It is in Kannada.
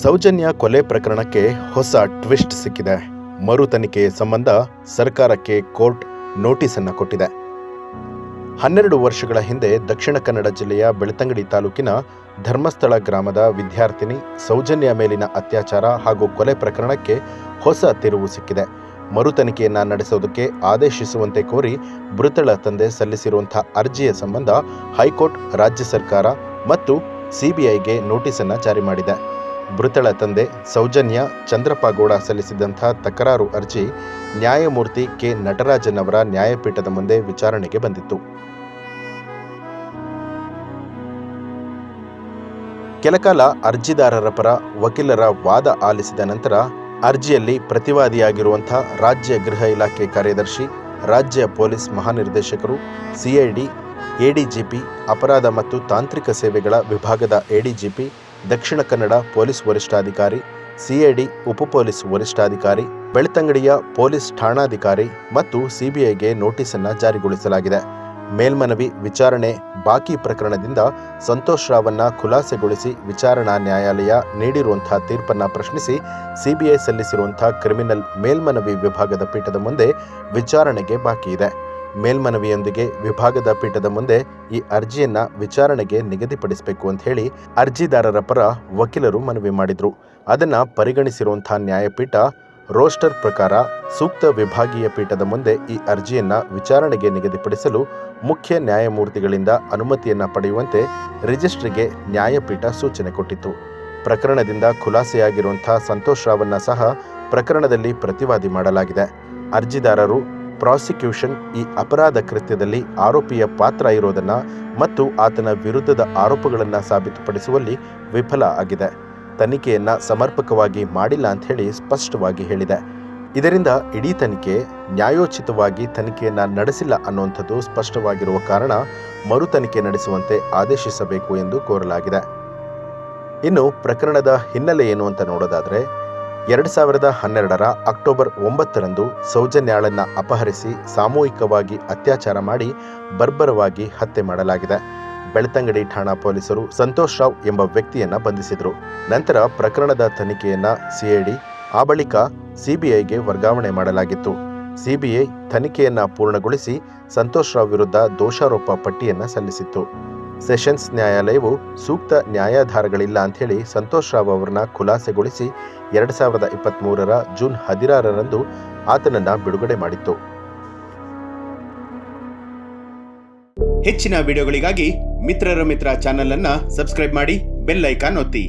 ಸೌಜನ್ಯ ಕೊಲೆ ಪ್ರಕರಣಕ್ಕೆ ಹೊಸ ಟ್ವಿಸ್ಟ್ ಸಿಕ್ಕಿದೆ. ಮರು ತನಿಖೆ ಸಂಬಂಧ ಸರ್ಕಾರಕ್ಕೆ ಕೋರ್ಟ್ ನೋಟಿಸ್ ಅನ್ನು ಕೊಟ್ಟಿದೆ. ಹನ್ನೆರಡು ವರ್ಷಗಳ ಹಿಂದೆ ದಕ್ಷಿಣ ಕನ್ನಡ ಜಿಲ್ಲೆಯ ಬೆಳ್ತಂಗಡಿ ತಾಲೂಕಿನ ಧರ್ಮಸ್ಥಳ ಗ್ರಾಮದ ವಿದ್ಯಾರ್ಥಿನಿ ಸೌಜನ್ಯ ಮೇಲಿನ ಅತ್ಯಾಚಾರ ಹಾಗೂ ಕೊಲೆ ಪ್ರಕರಣಕ್ಕೆ ಹೊಸ ತಿರುವು ಸಿಕ್ಕಿದೆ. ಮರು ತನಿಖೆಯನ್ನ ನಡೆಸೋದಕ್ಕೆ ಆದೇಶಿಸುವಂತೆ ಕೋರಿ ಮೃತಳ ತಂದೆ ಸಲ್ಲಿಸಿರುವಂತಹ ಅರ್ಜಿಯ ಸಂಬಂಧ ಹೈಕೋರ್ಟ್, ರಾಜ್ಯ ಸರ್ಕಾರ ಮತ್ತು ಸಿಬಿಐಗೆ ನೋಟಿಸ್ ಅನ್ನು ಜಾರಿ ಮಾಡಿದೆ. ಮೃತಳ ತಂದೆ ಸೌಜನ್ಯ ಚಂದ್ರಪ್ಪಗೌಡ ಸಲ್ಲಿಸಿದಂಥ ತಕರಾರು ಅರ್ಜಿ ನ್ಯಾಯಮೂರ್ತಿ ಕೆ ನಟರಾಜನ್ ಅವರ ನ್ಯಾಯಪೀಠದ ಮುಂದೆ ವಿಚಾರಣೆಗೆ ಬಂದಿತ್ತು. ಕೆಲಕಾಲ ಅರ್ಜಿದಾರರ ಪರ ವಕೀಲರ ವಾದ ಆಲಿಸಿದ ನಂತರ ಅರ್ಜಿಯಲ್ಲಿ ಪ್ರತಿವಾದಿಯಾಗಿರುವಂಥ ರಾಜ್ಯ ಗೃಹ ಇಲಾಖೆ ಕಾರ್ಯದರ್ಶಿ, ರಾಜ್ಯ ಪೊಲೀಸ್ ಮಹಾನಿರ್ದೇಶಕರು ಸಿಐಡಿ ಎಡಿಜಿಪಿ ಅಪರಾಧ ಮತ್ತು ತಾಂತ್ರಿಕ ಸೇವೆಗಳ ವಿಭಾಗದ ಎಡಿಜಿಪಿ ದಕ್ಷಿಣ ಕನ್ನಡ ಪೊಲೀಸ್ ವರಿಷ್ಠಾಧಿಕಾರಿ, ಸಿಐಡಿ, ಉಪ ಪೊಲೀಸ್ ವರಿಷ್ಠಾಧಿಕಾರಿ, ಬೆಳ್ತಂಗಡಿಯ ಪೊಲೀಸ್ ಠಾಣಾಧಿಕಾರಿ ಮತ್ತು ಸಿಬಿಐಗೆ ನೋಟಿಸ್ ಅನ್ನ ಜಾರಿಗೊಳಿಸಲಾಗಿದೆ. ಮೇಲ್ಮನವಿ ವಿಚಾರಣೆ ಬಾಕಿ ಪ್ರಕರಣದಿಂದ ಸಂತೋಷ್ ರಾವನ್ನ ಖುಲಾಸೆಗೊಳಿಸಿ ವಿಚಾರಣಾ ನ್ಯಾಯಾಲಯ ನೀಡಿರುವಂತಹ ತೀರ್ಪನ್ನ ಪ್ರಶ್ನಿಸಿ ಸಿಬಿಐ ಸಲ್ಲಿಸಿರುವಂತಹ ಕ್ರಿಮಿನಲ್ ಮೇಲ್ಮನವಿ ವಿಭಾಗದ ಪೀಠದ ಮುಂದೆ ವಿಚಾರಣೆಗೆ ಬಾಕಿ ಇದೆ ಮೇಲ್ಮನವಿಯೊಂದಿಗೆ ವಿಭಾಗದ ಪೀಠದ ಮುಂದೆ ಈ ಅರ್ಜಿಯನ್ನ ವಿಚಾರಣೆಗೆ ನಿಗದಿಪಡಿಸಬೇಕು ಅಂತ ಹೇಳಿ ಅರ್ಜಿದಾರರ ಪರ ವಕೀಲರು ಮನವಿ ಮಾಡಿದ್ರು. ಅದನ್ನ ಪರಿಗಣಿಸಿರುವಂತಹ ನ್ಯಾಯಪೀಠ ರೋಸ್ಟರ್ ಪ್ರಕಾರ ಸೂಕ್ತ ವಿಭಾಗೀಯ ಪೀಠದ ಮುಂದೆ ಈ ಅರ್ಜಿಯನ್ನ ವಿಚಾರಣೆಗೆ ನಿಗದಿಪಡಿಸಲು ಮುಖ್ಯ ನ್ಯಾಯಮೂರ್ತಿಗಳಿಂದ ಅನುಮತಿಯನ್ನ ಪಡೆಯುವಂತೆ ರಿಜಿಸ್ಟ್ರಿಗೆ ನ್ಯಾಯಪೀಠ ಸೂಚನೆ ಕೊಟ್ಟಿತ್ತು. ಪ್ರಕರಣದಿಂದ ಖುಲಾಸೆಯಾಗಿರುವಂತಹ ಸಂತೋಷ್ ರಾವನ್ನ ಸಹ ಪ್ರಕರಣದಲ್ಲಿ ಪ್ರತಿವಾದಿ ಮಾಡಲಾಗಿದೆ. ಅರ್ಜಿದಾರರು ಪ್ರಾಸಿಕ್ಯೂಷನ್ ಈ ಅಪರಾಧ ಕೃತ್ಯದಲ್ಲಿ ಆರೋಪಿಯ ಪಾತ್ರ ಇರೋದನ್ನು ಮತ್ತು ಆತನ ವಿರುದ್ಧದ ಆರೋಪಗಳನ್ನು ಸಾಬೀತುಪಡಿಸುವಲ್ಲಿ ವಿಫಲ ಆಗಿದೆ. ತನಿಖೆಯನ್ನು ಸಮರ್ಪಕವಾಗಿ ಮಾಡಿಲ್ಲ ಅಂತ ಹೇಳಿ ಸ್ಪಷ್ಟವಾಗಿ ಹೇಳಿದೆ. ಇದರಿಂದ ಇಡೀ ತನಿಖೆ ನ್ಯಾಯೋಚಿತವಾಗಿ ತನಿಖೆಯನ್ನು ನಡೆಸಿಲ್ಲ ಅನ್ನುವಂಥದ್ದು ಸ್ಪಷ್ಟವಾಗಿರುವ ಕಾರಣ ಮರು ತನಿಖೆ ನಡೆಸುವಂತೆ ಆದೇಶಿಸಬೇಕು ಎಂದು ಕೋರಲಾಗಿದೆ. ಇನ್ನು ಪ್ರಕರಣದ ಹಿನ್ನೆಲೆ ಏನು ಅಂತ ನೋಡೋದಾದ್ರೆ ಎರಡು ಸಾವಿರದ ಹನ್ನೆರಡರ ಅಕ್ಟೋಬರ್ ಒಂಬತ್ತರಂದು ಸೌಜನ್ಯಾಳನ್ನ ಅಪಹರಿಸಿ ಸಾಮೂಹಿಕವಾಗಿ ಅತ್ಯಾಚಾರ ಮಾಡಿ ಬರ್ಬರವಾಗಿ ಹತ್ಯೆ ಮಾಡಲಾಗಿದೆ. ಬೆಳ್ತಂಗಡಿ ಠಾಣಾ ಪೊಲೀಸರು ಸಂತೋಷ್ ರಾವ್ ಎಂಬ ವ್ಯಕ್ತಿಯನ್ನ ಬಂಧಿಸಿದರು. ನಂತರ ಪ್ರಕರಣದ ತನಿಖೆಯನ್ನ ಸಿಐಡಿ, ಆ ಬಳಿಕ ಸಿಬಿಐಗೆ ವರ್ಗಾವಣೆ ಮಾಡಲಾಗಿತ್ತು. ಸಿಬಿಐ ತನಿಖೆಯನ್ನ ಪೂರ್ಣಗೊಳಿಸಿ ಸಂತೋಷ್ ರಾವ್ ವಿರುದ್ಧ ದೋಷಾರೋಪ ಪಟ್ಟಿಯನ್ನ ಸಲ್ಲಿಸಿತ್ತು. ಸೆಷನ್ಸ್ ನ್ಯಾಯಾಲಯವು ಸೂಕ್ತ ನ್ಯಾಯಾಧಾರಗಳಿಲ್ಲ ಅಂಥೇಳಿ ಸಂತೋಷ್ ರಾವ್ ಅವರನ್ನ ಖುಲಾಸೆಗೊಳಿಸಿ ಎರಡ್ ಸಾವಿರದ ಇಪ್ಪತ್ತ್ ಮೂರರ ಜೂನ್ ಹದಿನಾರರಂದು ಆತನನ್ನ ಬಿಡುಗಡೆ ಮಾಡಿತ್ತು. ಹೆಚ್ಚಿನ ವಿಡಿಯೋಗಳಿಗಾಗಿ ಮಿತ್ರರ ಮಿತ್ರ ಚಾನೆಲ್ ಅನ್ನ ಸಬ್ಸ್ಕ್ರೈಬ್ ಮಾಡಿ ಬೆಲ್ ಐಕಾನ್ ಒತ್ತಿ.